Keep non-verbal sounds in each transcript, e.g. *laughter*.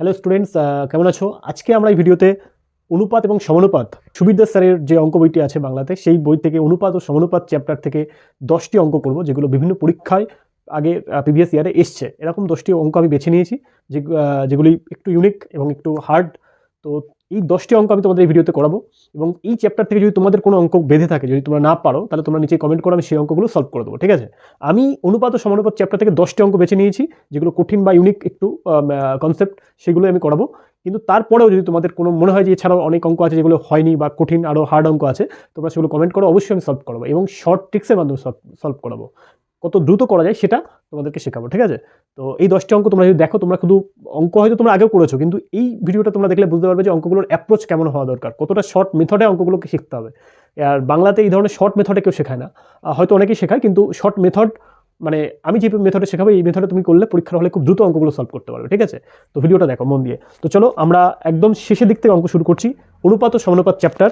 Hello students কেমন আছো? আজকে আমরা এই ভিডিওতে অনুপাত এবং সমানুপাত, সুবিদ্যা স্যারের যে অঙ্ক বইটি আছে বাংলাতে, সেই বই থেকে অনুপাত ও সমানুপাত চ্যাপ্টার থেকে দশটি অঙ্ক করব, যেগুলো বিভিন্ন পরীক্ষায় আগে প্রিভিয়াস ইয়ারে এসছে। এরকম দশটি অঙ্ক আমি বেছে নিয়েছি, যে যেগুলি একটু ইউনিক এবং একটু হার্ড তো এই দশটি অঙ্ক আমি তোমাদের এই ভিডিওতে করাবো এবং এই চ্যাপ্টার থেকে যদি তোমাদের কোনো অঙ্ক বেঁধে থাকে, যদি তোমরা না পারো, তাহলে তোমরা নিচে কমেন্ট করো আমি সেই অঙ্কগুলো সলভ করে দেবো, ঠিক আছে? আমি অনুপাত সমানুপাত চ্যাপ্টার থেকে দশটি অঙ্ক বেছে নিয়েছি, যেগুলো কঠিন বা ইউনিক একটু কনসেপ্ট সেগুলো আমি করাবো। কিন্তু তারপরেও যদি তোমাদের কোনো মনে হয় যে এছাড়াও অনেক অঙ্ক আছে যেগুলো হয়নি বা কঠিন আরও হার্ড অঙ্ক আছে, তোমরা সেগুলো কমেন্ট করো, অবশ্যই আমি সলভ করাবো এবং শর্ট ট্রিক্সের মাধ্যমে সলভ করাবো। কত দ্রুত করা যায় সেটা তোমাদেরকে শেখাবো, ঠিক আছে? তো এই দশটি অঙ্ক তোমরা যদি দেখো, তোমরা শুধু অঙ্ক হয়তো তোমরা আগেও করেছ, কিন্তু এই ভিডিওটা তোমরা দেখলে বুঝতে পারবে যে অঙ্কগুলোর অ্যাপ্রোচ কেমন হওয়া দরকার। কতটা শর্ট মেথডে অঙ্কগুলোকে শিখতে হবে। আর বাংলাতে এই ধরনের শর্ট মেথডে কেউ শেখায় না। হয়তো অনেকেই শেখায়, কিন্তু শর্ট মেথড মানে আমি যে মেথডে শেখাবো, এই মেথডে তুমি করলে পরীক্ষার হলে খুব দ্রুত অঙ্কগুলো সলভ করতে পারবে, ঠিক আছে? তো ভিডিওটা দেখো মন দিয়ে। তো চলো, আমরা একদম শেষের দিক থেকে অঙ্ক শুরু করছি। অনুপাত ও সমানুপাত চ্যাপ্টার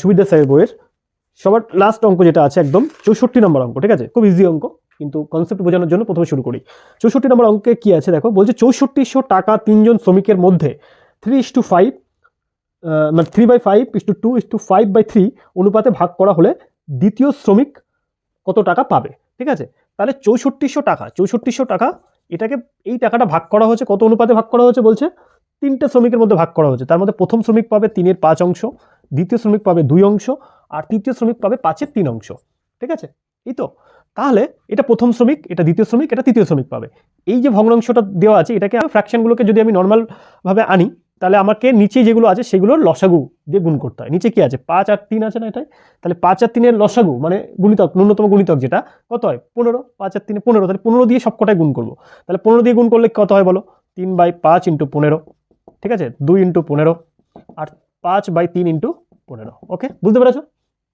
সুবিধা স্যারের বইয়ের। সবার লাস্ট অঙ্ক যেটা আছে একদম চৌষট্টি নম্বর অঙ্ক, ঠিক আছে? খুব ইজি অঙ্ক, কিন্তু কনসেপ্ট বোঝানোর জন্য প্রথমে শুরু করি। চৌষট্টি নম্বর অঙ্কে কি আছে দেখো? বলছে চৌষট্টিশো টাকা তিনজন শ্রমিকের মধ্যে থ্রি ইস টু ফাইভ মানে three by five is to two is to five by three অনুপাতে ভাগ করা হলে দ্বিতীয় শ্রমিক কত টাকা পাবে, ঠিক আছে? তাহলে চৌষট্টিশো টাকা চৌষট্টিশো টাকা, এটাকে এই টাকাটা ভাগ করা হয়েছে, কত অনুপাতে ভাগ করা হয়েছে বলছে? তিনটে শ্রমিকের মধ্যে ভাগ করা হয়েছে, তার মধ্যে প্রথম শ্রমিক পাবে তিনের পাঁচ অংশ, দ্বিতীয় শ্রমিক পাবে দুই অংশ আর তৃতীয় শ্রমিক পাবে পাঁচের তিন অংশ। ঠিক আছে? এই তো। তাহলে এটা প্রথম শ্রমিক, এটা দ্বিতীয় শ্রমিক, এটা তৃতীয় শ্রমিক পাবে। এই যে ভগ্নাংশটা দেওয়া আছে, এটাকে ফ্র্যাকশনগুলোকে যদি আমি নর্মালভাবে আনি, তাহলে আমাকে নিচে যেগুলো আছে, সেগুলোর লসাগু দিয়ে গুণ করতে হয়। নিচে কি আছে? পাঁচ আর তিন আছে না এটাই? তাহলে পাঁচ আর তিনের লসাগু মানে গুণিতক, ন্যূনতম গুণিতক যেটা, কত হয়? পনেরো। পাঁচ আর তিনে পনেরো, তাহলে পনেরো দিয়ে সব সবকটাই গুণ করব। তাহলে পনেরো দিয়ে গুণ করলে কত হয় বলো? তিন বাই পাঁচ ইন্টু পনেরো। ঠিক আছে? দুই ইন্টু পনেরো। আর পাঁচ বাই তিন ইন্টু পনেরো ওকে বুঝতে পেরেছ?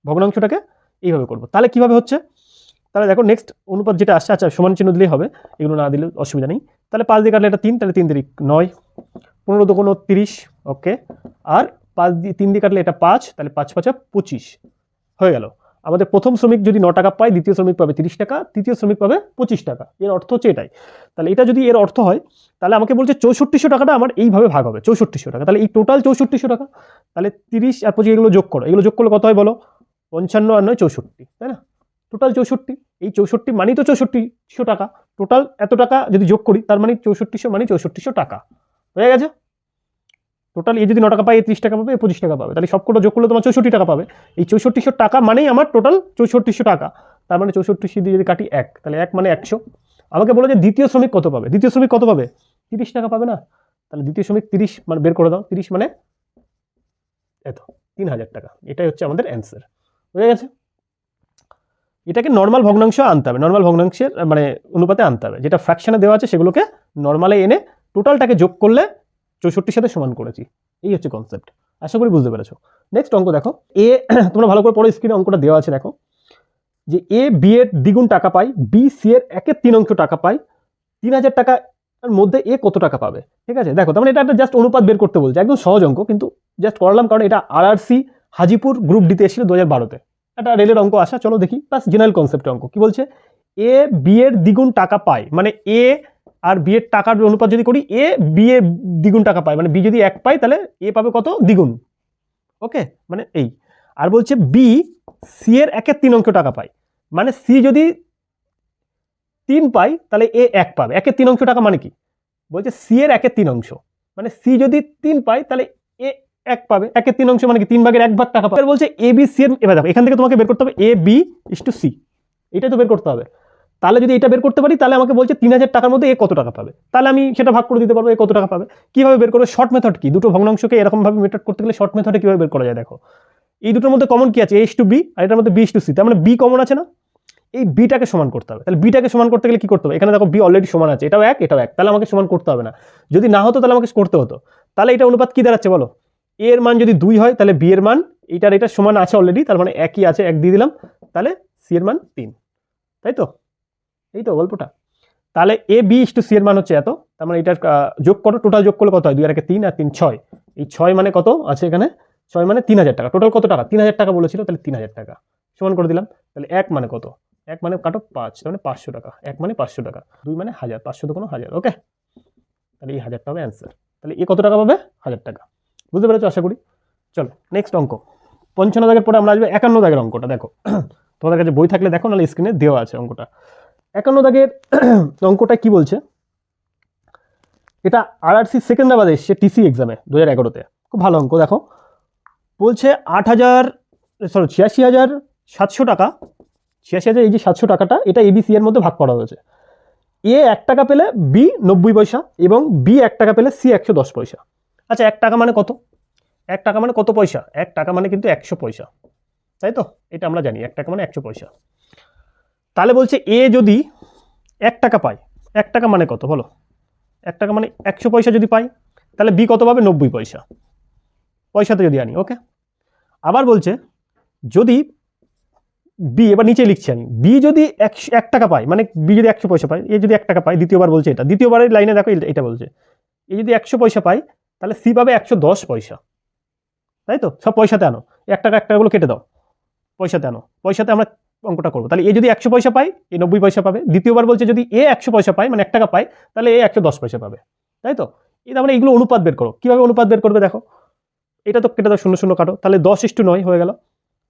ভগ্নাংশটাকে এইভাবে করব। তাহলে কীভাবে হচ্ছে? তাহলে দেখো নেক্সট অনুপাত যেটা আসছে আচ্ছা সমান চিহ্ন দিলেই হবে। এগুলো না দিলে অসুবিধা নেই। তাহলে পাঁচ দিয়ে কাটলে এটা তিন, তাহলে তিন দিক নয়। পনেরো দোকান তিরিশ ওকে আর পাঁচ দিয়ে, তিন দিয়ে কাটলে এটা পাঁচ, তাহলে পাঁচ পাঁচা পঁচিশ। হয়ে গেল। আমাদের প্রথম শ্রমিক যদি ন টাকা পায়, দ্বিতীয় শ্রমিক পাবে তিরিশ টাকা, তৃতীয় শ্রমিক পাবে পঁচিশ টাকা। এর অর্থ হচ্ছে এটাই। তাহলে এটা যদি এর অর্থ হয়, তাহলে আমাকে বলছে চৌষট্টিশো টাকাটা আমার এইভাবে ভাগ হবে, চৌষট্টিশো টাকা। তাহলে এই টোটাল চৌষট্টিশো টাকা, তাহলে তিরিশ আর পঁচিশ এগুলো যোগ করো। এগুলো যোগ করলে কত হয় বলো? পঞ্চান্ন আর নয় চৌষট্টি, তাই না? টোটাল চৌষট্টি। এই চৌষট্টি মানেই তো চৌষট্টিশো টাকা। টোটাল এত টাকা যদি যোগ করি, তার মানে চৌষট্টিশো মানে চৌষট্টিশো টাকা। হয়ে গেছে? টোটাল এই যদি ন টাকা পায় এই ত্রিশ টাকা পাবে পঁচিশ টাকা পাবে। তাহলে সবকটা যোগ করলে তোমার চৌষট্টি টাকা পাবে। এই চৌষট্টিশো টাকা মানেই আমার টোটাল চৌষট্টিশো টাকা। তার মানে চৌষট্টিশো দিয়ে যদি কাটি এক, তাহলে এক মানে একশো। আমাকে বলো যে দ্বিতীয় শ্রমিক কত পাবে? দ্বিতীয় শ্রমিক কত পাবে? তিরিশ টাকা পাবে না? তাহলে দ্বিতীয় শ্রমিক তিরিশ মানে বের করে দাও। তিরিশ মানে এত, তিন হাজার টাকা। এটাই হচ্ছে আমাদের অ্যান্সার হয়ে গেছে? এটাকে নর্মাল ভগ্নাংশ আনতে হবে। নর্মাল ভগ্নাংশের মানে অনুপাতে আনতে হবে। যেটা ফ্র্যাকশনে দেওয়া আছে, সেগুলোকে নর্মালে এনে টোটালটাকে যোগ করলে চৌষট্টির সাথে সমান করেছি। এই হচ্ছে কনসেপ্ট আশা করি বুঝতে পেরেছ। নেক্সট অঙ্ক দেখো। এ *clears throat* তোমরা ভালো করে পড়ো স্ক্রিনে অঙ্কটা দেওয়া আছে দেখো। যে এ বি এর দ্বিগুণ টাকা পায় বি সি এর একের তিন অংশ টাকা পায়, তিন হাজার টাকার মধ্যে এ কত টাকা পাবে? ঠিক আছে? দেখো, তার মানে এটা একটা জাস্ট অনুপাত বের করতে বলছে। একদম সহজ অঙ্ক, কিন্তু জাস্ট করলাম কারণ এটা R R C Hajipur group ডিতে এসেছিল দু হাজার বারোতে। একটা রেলের অঙ্ক আসা, চলো দেখি। প্লাস জেনারেল কনসেপ্ট অঙ্ক। কি বলছে? এ বি এর দ্বিগুণ টাকা পায় মানে এ আর বি এর টাকার অনুপাত যদি করি এ বি এর দ্বিগুণ টাকা পায়। মানে বি যদি এক পায়, তাহলে এ পাবে কত? দ্বিগুণ। ওকে মানে এই। আর বলছে বি সি এর একের তিন অংশ টাকা পায়। মানে সি যদি তিন পায়, তাহলে এ এক পাবে। একের তিন অংশ টাকা মানে কি? বলছে সি এর একের তিন অংশ। মানে সি যদি তিন পায়, তাহলে এ এক পাবে। একের তিন অংশ মানে কি? তিন ভাগের এক ভাগ টাকা পাবে। বলছে এ বি সি এর এবার দেখো, এখান থেকে তোমাকে বের করতে হবে A B is to C এটাই তো বের করতে হবে। তাহলে যদি এটা বের করতে পারি, তাহলে আমাকে বলছে তিন হাজার টাকার মধ্যে এ কত টাকা পাবে? তাহলে আমি সেটা ভাগ করে দিতে পারব, এ কত টাকা পাবে? কীভাবে বের করব? শর্ট মেথড কি? দুটো ভগ্নাংশকে এরকমভাবে মেথড করতে গেলে শর্ট মেথডে কীভাবে বের করা যায় দেখো। এই দুটোর মধ্যে কমন কি আছে? এইচ টু বি আর এটার মধ্যে বি টু সি তার মানে বি কমন আছে না? এই বিটাকে সমান করতে হবে। তাহলে বিটাকে সমান করতে গেলে কি করতে হবে? এখানে দেখো বি অলরেডি সমান আছে। এটাও এক এটাও এক। তাহলে আমাকে সমান করতে হবে না। যদি না হতো তাহলে আমাকে করতে হতো। তাহলে এটা অনুপাত কি দাঁড়াচ্ছে বলো? এ এর মান যদি দুই হয়, তাহলে বি এর মান এটার এটা সমান আছে অলরেডি তার মানে একই আছে, এক দিয়ে দিলাম। তাহলে সি এর মান তিন। তাই তো? এই তো গল্পটা। তাহলে A, B, is to C এর মান হচ্ছে এত। তার মানে এটার যোগ করো টোটাল যোগ করলে কত হয়? দুই আর তিন আর তিন ছয়। এই ছয় মানে কত আছে এখানে? ছয় মানে তিন হাজার টাকা। টোটাল কত টাকা? তিন হাজার টাকা বলেছিল, তাহলে তিন হাজার টাকা। সমান করে দিলাম। তাহলে এক মানে কত? এক মানে কাটো পাঁচ, তার মানে পাঁচশো টাকা। এক মানে পাঁচশো টাকা। দুই মানে হাজার, পাঁচশো তো কোনো হাজার ওকে তাহলে এই হাজার টাকা হবে অ্যান্সার তাহলে এ কত টাকা পাবে? হাজার টাকা। বুঝতে পেরেছ? আশা করি। চলো নেক্সট অঙ্ক। পঞ্চান্ন দাগের পরে আমরা আসবে একান্ন দাগের অঙ্কটা। দেখো, *clears throat* তোমাদের কাছে বই থাকলে দেখো, নাহলে স্ক্রিনে দেওয়া আছে অঙ্কটা। একান্ন দাগের *clears throat* অঙ্কটা কি বলছে? এটা আরআরসি সেকেন্দ্রাবাদে এসছে টিসি এক্সামে দু হাজার এগারোতে। খুব ভালো অঙ্ক, দেখো। বলছে আট হাজার সরি ছিয়াশি হাজার সাতশো টাকা। ছিয়াশি হাজার এই যে সাতশো টাকাটা, এটা এবিসি এর মধ্যে ভাগ করা হয়েছে। এ এক টাকা পেলে বি নব্বই পয়সা এবং বি এক টাকা পেলে সি একশো দশ পয়সা। আচ্ছা এক টাকা মানে কত? এক টাকা মানে কত পয়সা? এক টাকা মানে কিন্তু একশো পয়সা। তাই তো? এটা আমরা জানি, এক টাকা মানে একশো পয়সা। তাহলে বলছে এ যদি এক টাকা পায়, এক টাকা মানে কত বলো? এক টাকা মানে একশো পয়সা যদি পাই, তাহলে বি কত পাবে? নব্বই পয়সা। পয়সাতে যদি আনি ওকে আবার বলছে যদি বি, এবার নিচে লিখছি আমি, বি যদি একশো, এক টাকা পায় মানে বি যদি একশো পয়সা পায়, এ যদি এক টাকা পায়, দ্বিতীয়বার বলছে এটা। দ্বিতীয়বারের লাইনে দেখো এটা- বলছে। এ যদি একশো পয়সা পায়, তাহলে সি পাবে একশো দশ পয়সা। তাই তো? সব পয়সাতে আনো। এক টাকা, এক টাকাগুলো কেটে দাও। পয়সাতে আনো। পয়সাতে আমরা অঙ্কটা করব। তাহলে এ যদি একশো পয়সা পায়, এ নব্বই পয়সা পাবে। দ্বিতীয়বার বলছে যদি এ একশো পয়সা পায় মানে এক টাকা পায়, তাহলে এ একশো দশ পয়সা পাবে। তাই তো? এই তার মানে এগুলো অনুপাত বের করো। কীভাবে অনুপাত বের করবে দেখো? এটা তো কেটে দাও, শূন্য শূন্য কাটো। তাহলে দশ ইস্টু নয় হয়ে গেল।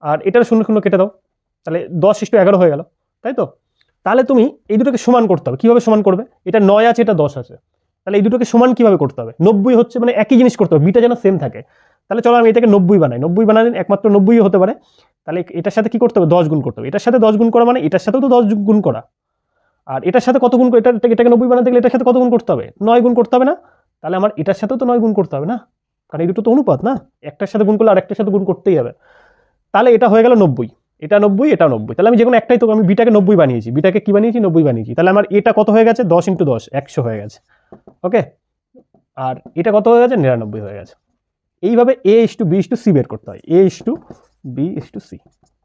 আর এটার শূন্য শূন্য কেটে দাও। তাহলে দশ ইস্টু এগারো হয়ে গেল। তাই তো? তাহলে তুমি এই দুটোকে সমান করতে হবে। কীভাবে সমান করবে? এটা নয় আছে, এটা দশ আছে। তাহলে এই দুটোকে সমান কীভাবে করতে হবে? নব্বই হচ্ছে মানে একই জিনিস করতে হবে। বিটা যেন সেম থাকে। তাহলে চলো আমি এটাকে নব্বই বানাই। নব্বই বানালে একমাত্র নব্বই হতে পারে। তাহলে এটার সাথে কি করতে হবে? দশ গুণ করতে হবে। এটার সাথে দশ গুণ করা মানে এটার সাথেও তো দশ গুণ করা। আর এটার সাথে কত গুণ এটা এটাকে নব্বই বানাতে গেলে এটার সাথে কত গুণ করতে হবে? নয় গুণ করতে হবে না? তাহলে আমার এটার সাথেও তো নয় গুণ করতে হবে না? কারণ এই দুটো তো অনুপাত না? একটার সাথে গুণ করলে আর একটার সাথে গুণ করতেই হবে। তাহলে এটা হয়ে গেল নব্বই। এটা নব্বই এটা নব্বই। তাহলে আমি যে কোনো একটাই তো আমি বিটাকে নব্বই বানিয়েছি। বিটাকে কি বানিয়েছি? নব্বই বানিয়েছি। তাহলে আমার এটা কত হয়ে গেছে? দশ ইন্টু দশ, একশো হয়ে গেছে। ওকে? আর এটা কত হয়ে গেছে? নিরানব্বই হয়ে গেছে। এইভাবে A is to B is to C বের করতে হয়। A is to B is to C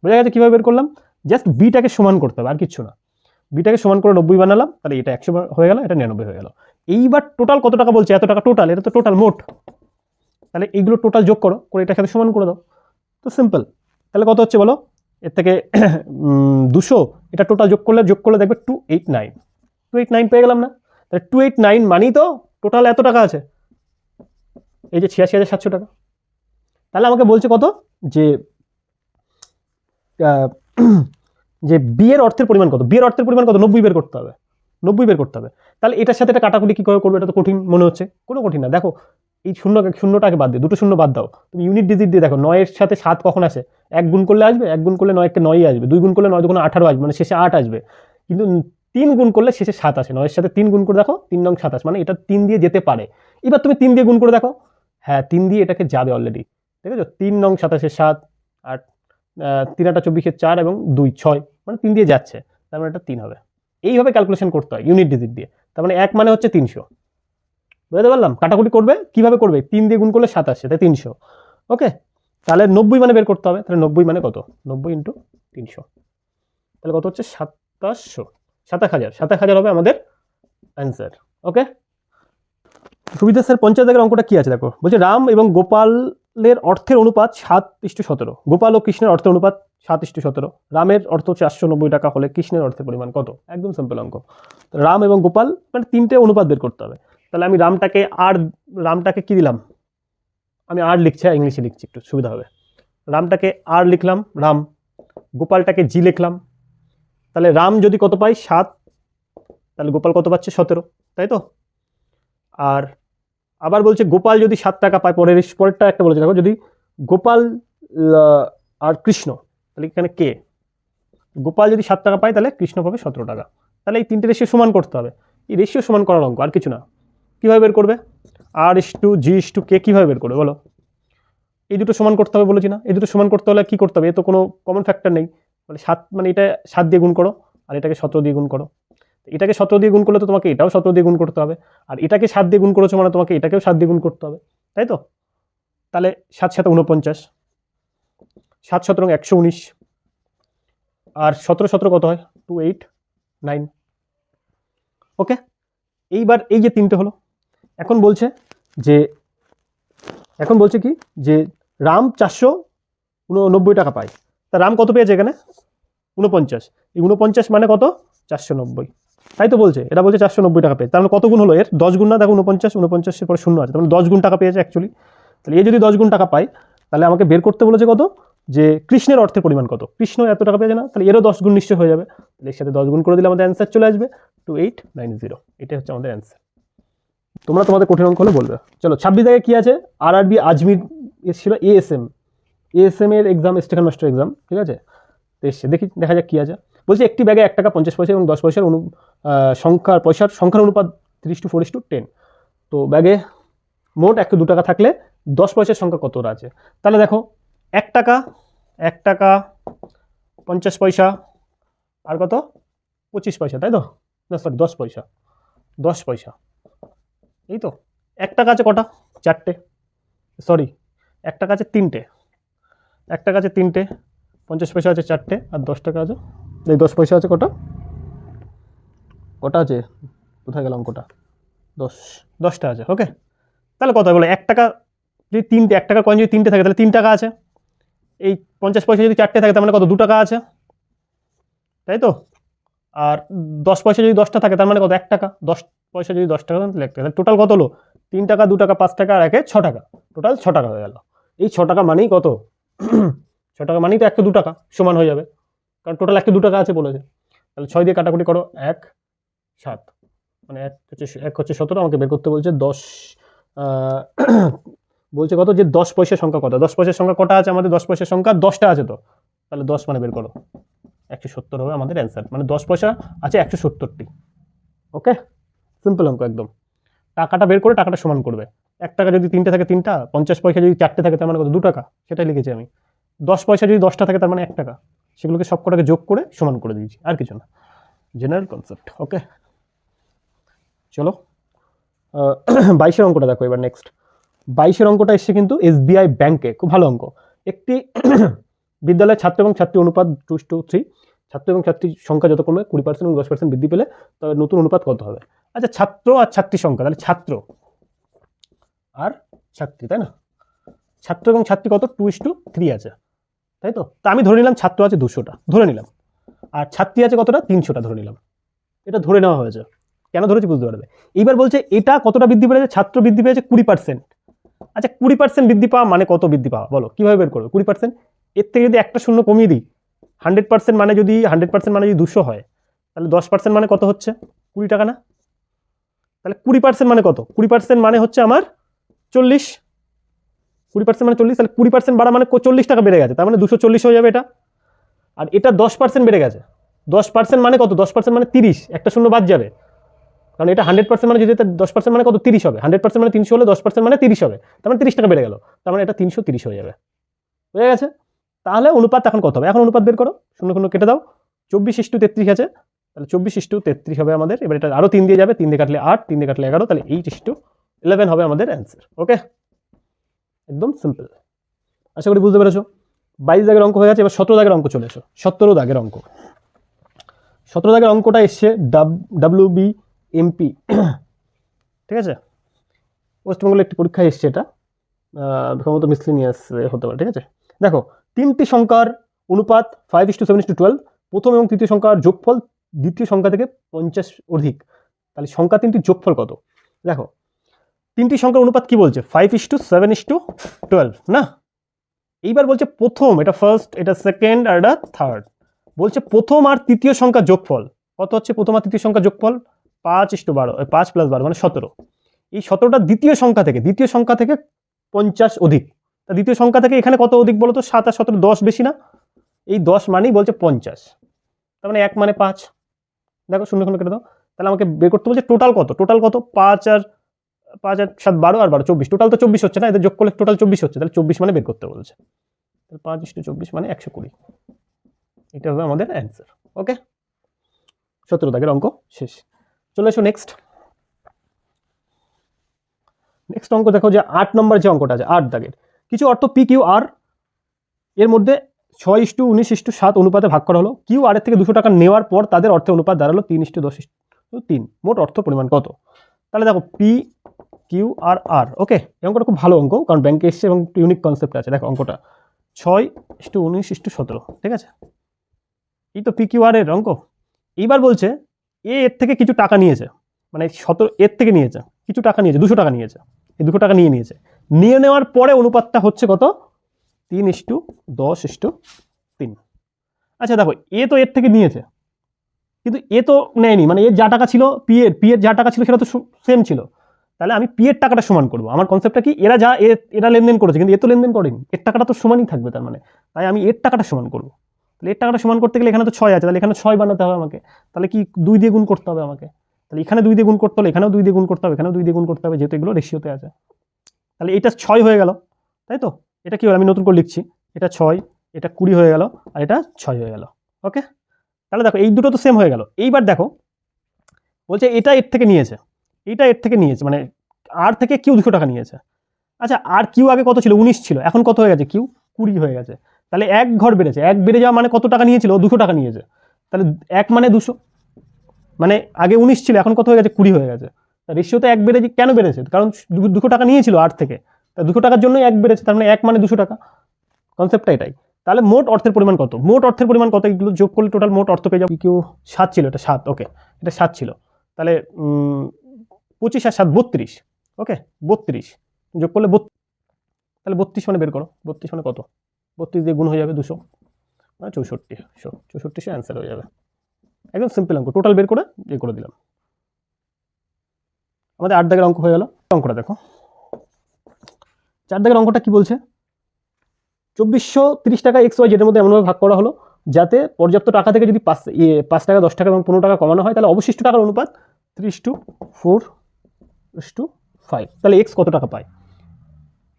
বোঝা গেছে কীভাবে বের করলাম? জাস্ট বিটাকে সমান করতে হবে, আর কিচ্ছু না। বিটাকে সমান করে নব্বই বানালাম, তাহলে এটা একশো হয়ে গেল, এটা নিরানব্বই হয়ে গেল। এইবার টোটাল কত টাকা বলছে? এত টাকা টোটাল এটা তো টোটাল মোট। তাহলে এইগুলো টোটাল যোগ করো, করে এটার সাথে সমান করে দাও। তো সিম্পল তাহলে কত হচ্ছে বলো? এর থেকে *clears throat* দুশো, এটা টোটাল যোগ করলে যোগ করলে দেখবে two eight nine two eight nine পেয়ে গেলাম না। তাহলে টু এইট নাইন মানেই তো টোটাল এত টাকা আছে। এই যে ছিয়াশি হাজার সাতশো টাকা। তাহলে আমাকে বলছে কত? যে *clears throat* যে বিয়ের অর্থের পরিমাণ কত? বিয়ের অর্থের পরিমাণ কত? নব্বই বের করতে হবে। নব্বই বের করতে হবে। তাহলে এটার সাথে এটা কাটাকুটি কী করে করবে? এটা তো কঠিন মনে হচ্ছে। কোনো কঠিন না। দেখো, এই শূন্য শূন্যটাকে বাদ দিয়ে, দুটো শূন্য বাদ দাও। তুমি ইউনিট ডিজিট দিয়ে দেখো, নয়ের সাথে সাত কখন আসে? এক গুণ করলে আসবে, এক গুণ করলে নয় একটা নয়ই আসবে। দুই গুণ করলে নয়, দুগুণ আঠারো আসবে মানে শেষে আট আসবে। কিন্তু তিন গুণ করলে শেষে সাত আসে। নয়ের সাথে তিন গুণ করে দেখো, তিন নং সাতাশ মানে এটা তিন দিয়ে যেতে পারে। এবার তুমি তিন দিয়ে গুণ করে দেখো। হ্যাঁ তিন দিয়ে এটাকে যাবে অলরেডি ঠিক আছে তিন নং সাতাশে সাত, আট তিন আটা চব্বিশে চার এবং দুই ছয় মানে তিন দিয়ে যাচ্ছে, তার মানে এটা তিন হবে। এইভাবে ক্যালকুলেশন করতে হয় ইউনিট ডিজিট দিয়ে। তার মানে এক মানে হচ্ছে তিনশো। বুঝতে পারলাম? কাটাকুটি করবে, কীভাবে করবে? তিন দিয়ে গুণ করলে সাতাশ সেটা তিনশো। ওকে তাহলে নব্বই মানে বের করতে হবে, তাহলে নব্বই মানে কত? নব্বই ইন্টু তিনশো। তাহলে কত হচ্ছে? সাতাশশো। সাতাশ হাজার। সাতাশ হাজার হবে আমাদের অ্যান্সার ওকে সুবিধা স্যার পঞ্চায়েত অঙ্কটা কি আছে দেখো? বলছে রাম এবং গোপালের অর্থের অনুপাত সাত ইস্টু সতেরো গোপাল ও কৃষ্ণের অর্থের অনুপাত সাত ইস্টু সতেরো রামের অর্থ চারশো নব্বই টাকা হলে কৃষ্ণের অর্থের পরিমাণ কত? একদম সিম্পল অঙ্ক। রাম এবং গোপাল মানে তিনটে অনুপাত বের করতে হবে। তাহলে আমি রামটাকে আর, রামটাকে কি দিলাম? আমি আর লিখছি ইংলিশে লিখছি, একটু সুবিধা হবে। রামটাকে আর লিখলাম, রাম। গোপালটাকে জি লিখলাম। তাহলে রাম যদি কত পাই? সাত। তাহলে গোপাল কত পাচ্ছে? সতেরো। তাই তো? আর আবার বলছে, গোপাল যদি সাত টাকা পায়, পরের পরেরটা একটা বলেছে। দেখো, যদি গোপাল আর কৃষ্ণ, তাহলে এখানে কে? গোপাল যদি সাত টাকা পায়, তাহলে কৃষ্ণ পাবে সতেরো টাকা। তাহলে এই তিনটে রেশিও সমান করতে হবে। এই রেশিও সমান করার অঙ্ক, আর কিছু না। কীভাবে বের করবে? আর is to G is to কে কীভাবে বের করবে? বলো। এই দুটো সমান করতে হবে বলেছি না? এই দুটো সমান করতে হলে কী করতে হবে? এ তো কোনো কমন ফ্যাক্টর নেই। মানে সাত মানে এটা সাত দিয়ে গুণ করো, আর এটাকে সতেরো দিয়ে গুণ করো। এটাকে সতেরো দিয়ে গুণ করলে তো তোমাকে এটাও সতেরো দিয়ে গুণ করতে হবে। আর এটাকে সাত দিয়ে গুণ করেছ মানে তোমাকে এটাকেও সাত দিয়ে গুণ করতে হবে। তাই তো? তাহলে সাত সাত উনপঞ্চাশ সাত সতেরো একশো উনিশ। আর সতেরো সতেরো কত হয়? Two eight nine. ওকে? এইবার এই যে তিনটে হলো। এখন বলছে যে, এখন বলছে কি? যে রাম চারশো উননব্বই টাকা পায়। তা রাম কত পেয়েছে এখানে? উনপঞ্চাশ এই উনপঞ্চাশ মানে কত? চারশো নব্বই। তাই তো বলছে, এটা বলছে চারশো নব্বই টাকা পেয়েছে। মানে কত গুণ হলো এর? দশ গুণ না, দেখো উনপঞ্চাশ উনপঞ্চাশের পরে শূন্য আছে। মানে দশ গুণ টাকা পেয়েছে অ্যাকচুয়ালি তাহলে এ যদি দশ গুণ টাকা পায়, তাহলে আমাকে বের করতে বলেছে কত? যে কৃষ্ণের অর্থের পরিমাণ কত। কৃষ্ণ এত টাকা পেয়েছে না, তাহলে এরও দশ গুণ নিশ্চয় হয়ে যাবে। তাহলে এর সাথে দশ গুণ করে দিলে আমাদের অ্যান্সার চলে আসবে টু এইট নাইন জিরো এটাই হচ্ছে আমাদের অ্যান্সার তোমরা তোমাদের কঠিন অঙ্ক হলে বলবে। চলো, ছাব্বিশ জায়গায় কী আছে? আর আরবি আজমির এসেছিল এএসএম এএসএম এর এক্সাম স্টেশন মাস্টার এক্সাম ঠিক আছে? তো এসছে। দেখি, দেখা যাক কী আছে। বলছে একটি ব্যাগে এক টাকা পঞ্চাশ পয়সা এবং দশ পয়সার অনু সংখ্যার পয়সার সংখ্যার অনুপাত তিরিশ টু ফোর টু টেন তো ব্যাগে মোট একশো দু টাকা থাকলে দশ পয়সার সংখ্যা কত আছে? তাহলে দেখো, এক টাকা এক টাকা, পঞ্চাশ পয়সা, আর কত? পঁচিশ পয়সা, তাই তো? না সরি দশ পয়সা। দশ পয়সা। এই তো, এক টাকা আছে কটা? চারটে। সরি এক টাকা আছে তিনটে। এক টাকা আছে তিনটে, পঞ্চাশ পয়সা আছে চারটে, আর দশ টাকা আছে, এই দশ পয়সা আছে কটা? কটা আছে, কোথায় গেল অঙ্কটা? দশ। দশটা আছে ওকে তাহলে কত বলো, এক টাকা যদি তিনটে এক টাকা কয়েন যদি তিনটে থাকে, তাহলে তিন টাকা আছে। এই পঞ্চাশ পয়সা যদি চারটে থাকে, তার মানে কত, দু টাকা আছে। তাই তো? আর দশ পয়সা যদি দশটা থাকে, তার মানে কত, এক টাকা। দশ পয়সা যদি দশ টাকা, তাহলে এক টাকা। টোটাল কত হলো? তিন টাকা, দু টাকা, পাঁচ টাকা, আর একে ছ টাকা। টোটাল ছ টাকা হয়ে গেল। এই ছ টাকা মানেই কত? ছ টাকা মানেই তো একশো দু টাকা সমান হয়ে যাবে। কারণ টোটাল একশো দু টাকা আছে বলেছে। তাহলে ছয় দিয়ে কাটাকুটি করো, এক সাত। মানে এক হচ্ছে এক হচ্ছে সতেরো, আমাকে বের করতে বলছে দশ বলছে কত? যে দশ পয়সার সংখ্যা কত দশ পয়সার সংখ্যা কটা আছে আমাদের? দশ পয়সার সংখ্যা দশটা আছে তো। তাহলে দশ মানে বের করো। একশো সত্তর হবে আমাদের অ্যান্সার মানে দশ পয়সা আছে একশো সত্তরটি। ওকে সিম্পল অঙ্ক একদম। টাকাটা বের করে টাকাটা সমান করবে। এক টাকা যদি তিনটে থাকে তিনটা, পঞ্চাশ পয়সা যদি চারটে থাকে তার মানে কত? দু টাকা। সেটাই লিখেছি আমি। দশ পয়সা যদি দশটা থাকে তার মানে এক টাকা। সেগুলোকে সব কটাকে যোগ করে সমান করে দিয়েছি। আর কিছু না। জেনারেল কনসেপ্ট ওকে চলো। *clears throat* বাইশের অঙ্কটা দেখো এবার নেক্সট বাইশের অঙ্কটা এসছে কিন্তু এসবিআই ব্যাংকে খুব ভালো অঙ্ক। একটি *clears throat* বিদ্যালয়ের ছাত্র এবং ছাত্রী অনুপাত টু টু থ্রি ছাত্র এবং ছাত্রীর সংখ্যা যত কমবে, কুড়ি পার্সেন্ট এবং দশ পার্সেন্ট বৃদ্ধি পেলে তবে নতুন অনুপাত কত হবে? আচ্ছা ছাত্র আর ছাত্রীর সংখ্যা, তাহলে ছাত্র আর ছাত্রী, তাই না? ছাত্র এবং ছাত্রী কত? টু ইস টু থ্রি আছে, তাই তো? তা আমি ধরে নিলাম ছাত্র আছে দুশোটা, ধরে নিলাম। আর ছাত্রী আছে কতটা? তিনশোটা ধরে নিলাম। এটা ধরে নেওয়া হয়েছে। কেন ধরেছি বুঝতে পারবে এইবার বলছে, এটা কতটা বৃদ্ধি পেয়েছে? ছাত্র বৃদ্ধি পেয়েছে কুড়ি পার্সেন্ট আচ্ছা কুড়ি পার্সেন্ট বৃদ্ধি পাওয়া মানে কত বৃদ্ধি পাওয়া? বলো, কীভাবে বের করবে? কুড়ি পার্সেন্ট এর থেকে যদি একটা শূন্য কমিয়ে দিই হান্ড্রেড পার্সেন্ট মানে যদি হান্ড্রেড পার্সেন্ট মানে যদি দুশো হয়, তাহলে দশ পার্সেন্ট মানে কত হচ্ছে? কুড়ি টাকা না? তাহলে কুড়ি পার্সেন্ট মানে কত? কুড়ি পার্সেন্ট মানে হচ্ছে আমার চল্লিশ। কুড়ি পার্সেন্ট মানে চল্লিশ, তাহলে কুড়ি পার্সেন্ট বাড়া মানে চল্লিশ টাকা বেড়ে গেছে, তার মানে দুশো চল্লিশ হয়ে যাবে এটা। আর এটা দশ পার্সেন্ট বেড়ে গেছে। দশ পার্সেন্ট মানে কত? দশ পার্সেন্ট মানে তিরিশ, একটা শূন্য বাদ যাবে। কারণ এটা হান্ড্রেড পার্সেন্ট মানে যদি দশ পার্সেন্ট মানে কত? তিরিশ হবে। হান্ড্রেড পার্সেন্ট মানে তিনশো হলে দশ পার্সেন্ট মানে তিরিশ হবে। তার মানে তিরিশ টাকা বেড়ে গেল। তার মানে এটা তিনশো তিরিশ হয়ে যাবে। হয়ে গেছে? তাহলে অনুপাত এখন কত হবে? এখন অনুপাত বের করো। শূন্য শূন্য কেটে দাও। চব্বিশ ইস্টু তেত্রিশ আছে। তাহলে চব্বিশ ইস্টু তেত্রিশ হবে আমাদের। এবার এটা আরও তিন দিয়ে যাবে। তিন দিয়ে কাটলে আট, তিন দিয়ে কাটলে এগারো, তাহলে এইট ইস্টু ইলেভেন হবে আমাদের অ্যান্সার ওকে একদম সিম্পল আশা করি বুঝতে পেরেছ। বাইশ দাগের অঙ্ক হয়ে গেছে। এবার সতেরো দাগের অঙ্ক চলে এসো। সতেরো দাগের অঙ্ক। সতেরো দাগের অঙ্কটা এসছে ডাব ডাব্লিউ বি এমপি ঠিক আছে? ওয়েস্টবেঙ্গলের একটি পরীক্ষায় এসছে এটা সম্ভবত মিসলিনিয়াস হতে পারে, ঠিক আছে? দেখো, তিনটি সংখ্যার অনুপাত five is to seven is to twelve প্রথম এবং তৃতীয় সংখ্যার যোগফল দ্বিতীয় সংখ্যা থেকে পঞ্চাশ অধিক। তাহলে সংখ্যা তিনটির যোগফল কত? দেখো, তিনটি সংখ্যার অনুপাত কি বলছে? Five is to seven is to twelve না? এইবার বলছে প্রথম, এটা ফার্স্ট এটা সেকেন্ড আর এটা থার্ড বলছে প্রথম আর তৃতীয় সংখ্যা যোগফল, কত হচ্ছে? প্রথম আর তৃতীয় সংখ্যা যোগফল? পাঁচ ইস টু বারো পাঁচ প্লাস বারো মানে সতেরো। এই সতেরোটা দ্বিতীয় সংখ্যা থেকে, দ্বিতীয় সংখ্যা থেকে পঞ্চাশ অধিক। তা দ্বিতীয় সংখ্যা থেকে এখানে কত অধিক বলো তো সাত আর সতেরো দশ বেশি না? এই দশ মানেই বলছে পঞ্চাশ। তার মানে এক মানে পাঁচ। দেখো, শূন্য শূন্য কেটে দাও। তাহলে আমাকে বের করতে বলছে টোটাল কত? টোটাল কত? পাঁচ আর পাঁচ আর সাত বারো আর বারো, চব্বিশ। টোটাল তো চব্বিশ হচ্ছে না? এদের যোগ করলে টোটাল চব্বিশ হচ্ছে। তাহলে চব্বিশ মানে বের করতে বলছে। তাহলে পাঁচ ইস্টু চব্বিশ মানে একশো কুড়ি। এটা হবে আমাদের অ্যান্সার ওকে সতেরো দাগের অঙ্ক শেষ। চলে এসো নেক্সট নেক্সট অঙ্ক দেখো যে আট নম্বর যে অঙ্কটা আছে, আট দাগের। কিছু অর্থ পি কিউ আর এর মধ্যে ছয় ইস্টু উনিশ ইস্টু সাত অনুপাতে ভাগ করা হলো। কিউ আর থেকে দুশো টাকা নেওয়ার পর তাদের অর্থের অনুপাত দাঁড়াল তিন ইস্টু দশ ইস্টু তিন। মোট অর্থ পরিমাণ কত? তাহলে দেখো পি কিউ আর আর ওকে এই অঙ্কটা খুব ভালো অঙ্ক, কারণ ব্যাংকে এসছে এবং ইউনিক কনসেপ্ট আছে। দেখো অঙ্কটা। ছয় ইস্টু উনিশ ইস্টু সতেরো, ঠিক আছে? এই তো পি কিউ আর এর অঙ্ক। এইবার বলছে এ এর থেকে কিছু টাকা নিয়েছে। মানে সতেরো, এর থেকে নিয়েছে। কিছু টাকা নিয়েছে, দুশো টাকা নিয়েছে। এই দুশো টাকা নিয়ে নিয়েছে। নিয়ে নেওয়ার পরে অনুপাতটা হচ্ছে কত? তিন ইস্টু দশ ইস্টু তিন। আচ্ছা দেখো, এ তো এর থেকে নিয়েছে। কিন্তু এ তো নেয়নি। মানে এর যা টাকা ছিল, পি এর পি এর যা টাকা ছিল, সেটা তো সেম ছিল। তাহলে আমি পি এর টাকাটা সমান করব। আমার কনসেপ্টটা কি? এরা যা এরা লেনদেন করেছে, কিন্তু এ তো লেনদেন করেনি। এর টাকাটা তো সমানই থাকবে তার মানে। তাই আমি এর টাকাটা সমান করব। তাহলে এর টাকাটা সমান করতে গেলে এখানে তো ছয় আছে, তাহলে এখানে ছয় বানাতে হবে আমাকে। তাহলে কি দুই দিয়ে গুণ করতে হবে আমাকে? তাহলে এখানে দুই দিয়ে গুণ করতে হলে এখানেও দুই দিয়ে গুণ করতে হবে, এখানেও দুই দিয়ে গুণ করতে হবে, যেহেতু এগুলো রেশিওতে আছে। তাহলে এটা ছয় হয়ে গেল, তাই তো? এটা কি হলো? আমি নতুন করে লিখছি। এটা ছয়, এটা কুড়ি হয়ে গেল আর এটা ছয় হয়ে গেল ওকে তাহলে দেখো, এই দুটো তো সেম হয়ে গেল। এইবার দেখো, বলছে এটা এর থেকে নিয়েছে, এটা এর থেকে নিয়েছে মানে আর থেকে কিউ দুশো টাকা নিয়েছে। আচ্ছা আর কিউ আগে কত ছিল? উনিশ ছিল, এখন কত হয়ে গেছে? কিউ কুড়ি হয়ে গেছে। তাহলে এক ঘর বেড়েছে। এক বেড়ে যাওয়া মানে কত টাকা নিয়েছিল? দুশো টাকা নিয়েছে। তাহলে এক মানে দুশো। মানে আগে উনিশ ছিল, এখন কত হয়ে গেছে? কুড়ি হয়ে গেছে। রেশিও তো এক বেড়েছে কেন বেড়েছে? কারণ দুশো টাকা নিয়েছিল আট থেকে। তা দুশো টাকার জন্যই এক বেড়েছে, তার মানে এক মানে দুশো টাকা। কনসেপ্টটা এটাই। তাহলে মোট অর্থের পরিমাণ কত? মোট অর্থের পরিমাণ কত? এগুলো যোগ করলে টোটাল মোট অর্থ পেয়ে যাব। কেউ সাত ছিল, এটা সাত ওকে এটা সাত ছিল। তাহলে পঁচিশ আর সাত, বত্রিশ ওকে বত্রিশ। যোগ করলে বত তাহলে বত্রিশ মানে বের করো। বত্রিশ মানে কত? বত্রিশ দিয়ে গুণ হয়ে যাবে দুশো। মানে চৌষট্টি শো চৌষট্টিশো অ্যান্সার হয়ে যাবে। একদম সিম্পল অঙ্ক টোটাল বের করে ইয়ে করে দিলাম। আমাদের আট দাগের অঙ্ক হয়ে গেল। অঙ্কটা দেখো। চার দাগের অঙ্কটা কি বলছে? চব্বিশশো তিরিশ টাকা এক্স ওয়াই যেটার মধ্যে এমনভাবে ভাগ করা হলো যাতে পর্যাপ্ত টাকা থেকে যদি পাঁচ ইয়ে পাঁচ টাকা, দশ টাকা এবং পনেরো টাকা কমানো হয়, তাহলে অবশিষ্ট টাকার অনুপাত ত্রিশ টু ফোর টু ফাইভ। তাহলে এক্স কত টাকা পায়?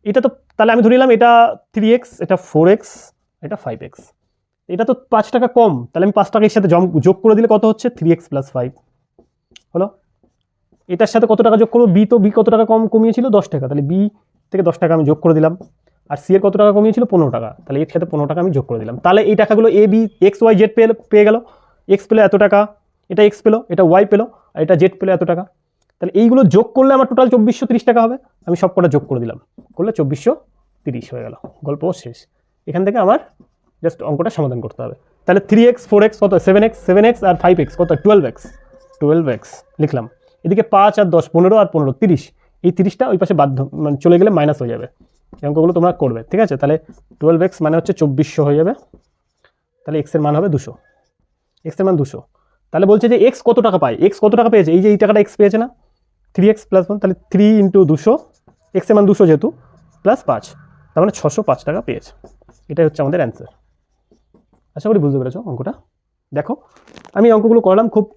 এটা তো তাহলে আমি ধরে নিলাম এটা থ্রি এক্স এটা ফোর এক্স এটা ফাইভ এক্স এটা তো পাঁচ টাকা কম, তাহলে আমি পাঁচ টাকা এর সাথে যোগ করে দিলে কত হচ্ছে? থ্রি এক্স প্লাস ফাইভ হলো? এটার সাথে কত টাকা যোগ করব? বি তো বি কত টাকা কম কমিয়েছিল? দশ টাকা। তাহলে বি থেকে দশ টাকা আমি যোগ করে দিলাম। আর সি এর কত টাকা কমিয়েছিল? পনেরো টাকা। তাহলে এর সাথে পনেরো টাকা আমি যোগ করে দিলাম। তাহলে এই টাকাগুলো A B X Y Z পেয়ে পেয়ে গেল। এক্স পেল এত টাকা, এটা এক্স পেল, এটা ওয়াই পেল, আর এটা জেড পেল এত টাকা। তাহলে এইগুলো যোগ করলে আমার টোটাল চব্বিশশো তিরিশ টাকা হবে। আমি সব কটা যোগ করে দিলাম। করলে চব্বিশশো তিরিশ হয়ে গেল। গল্প শেষ। এখান থেকে আমার জাস্ট অঙ্কটা সমাধান করতে হবে। তাহলে থ্রি এক্স ফোর এক্স কত? সেভেন এক্স সেভেন এক্স আর ফাইভ এক্স কত? টুয়েলভ এক্স টুয়েলভ এক্স লিখলাম। এদিকে পাঁচ আর দশ, পনেরো আর পনেরো, তিরিশ। এই তিরিশটা ওই পাশে বাধ্য মানে চলে গেলে মাইনাস হয়ে যাবে। এই অঙ্কগুলো তোমরা করবে, ঠিক আছে? তাহলে টুয়েলভ এক্স মানে হচ্ছে চব্বিশশো হয়ে যাবে। তাহলে এক্সের মান হবে দুশো। এক্সের মান দুশো। তাহলে বলছে যে এক্স কত টাকা পায়? এক্স কত টাকা পেয়েছে? এই যে এই টাকাটা এক্স পেয়েছে না? থ্রি এক্স প্লাস ওয়ান তাহলে থ্রি ইন্টু দুশো এক্সের মান দুশো যেহেতু প্লাস পাঁচ, তার মানে ছশো পাঁচ টাকা পেয়েছে। এটাই হচ্ছে আমাদের অ্যান্সার আশা করি বুঝতে পেরেছ অঙ্কটা? দেখো, আমি অঙ্কগুলো করলাম খুব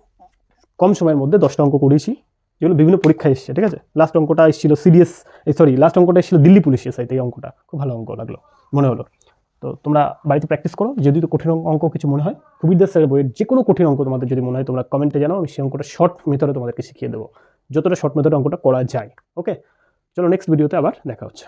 কম সময়ের মধ্যে, দশটা অঙ্ক করেছি, যেগুলো বিভিন্ন পরীক্ষায় এসছে, ঠিক আছে? লাস্ট অঙ্কটা এসেছিল সিরিয়াস এই সরি লাস্ট অঙ্কটা এসেছিল দিল্লি পুলিশ এসআইতে এই অঙ্কটা খুব ভালো অঙ্ক লাগল, মনে হলো। তো তোমরা বাড়িতে প্র্যাকটিস করো, যদি তো কঠিন অঙ্ক- অঙ্ক কিছু মনে হয় কবিরদাস স্যারের বইয়ের যে কোনো কঠিন অঙ্ক তোমাদের যদি মনে হয়, তোমরা কমেন্টে জানাও, আমি সেই অঙ্কটা শর্ট মেথডে তোমাদেরকে শিখিয়ে দেবো। যতটা শর্ট মেথড অঙ্কটা করা যায় ওকে চলো নেক্সট ভিডিওতে আবার দেখা হচ্ছে।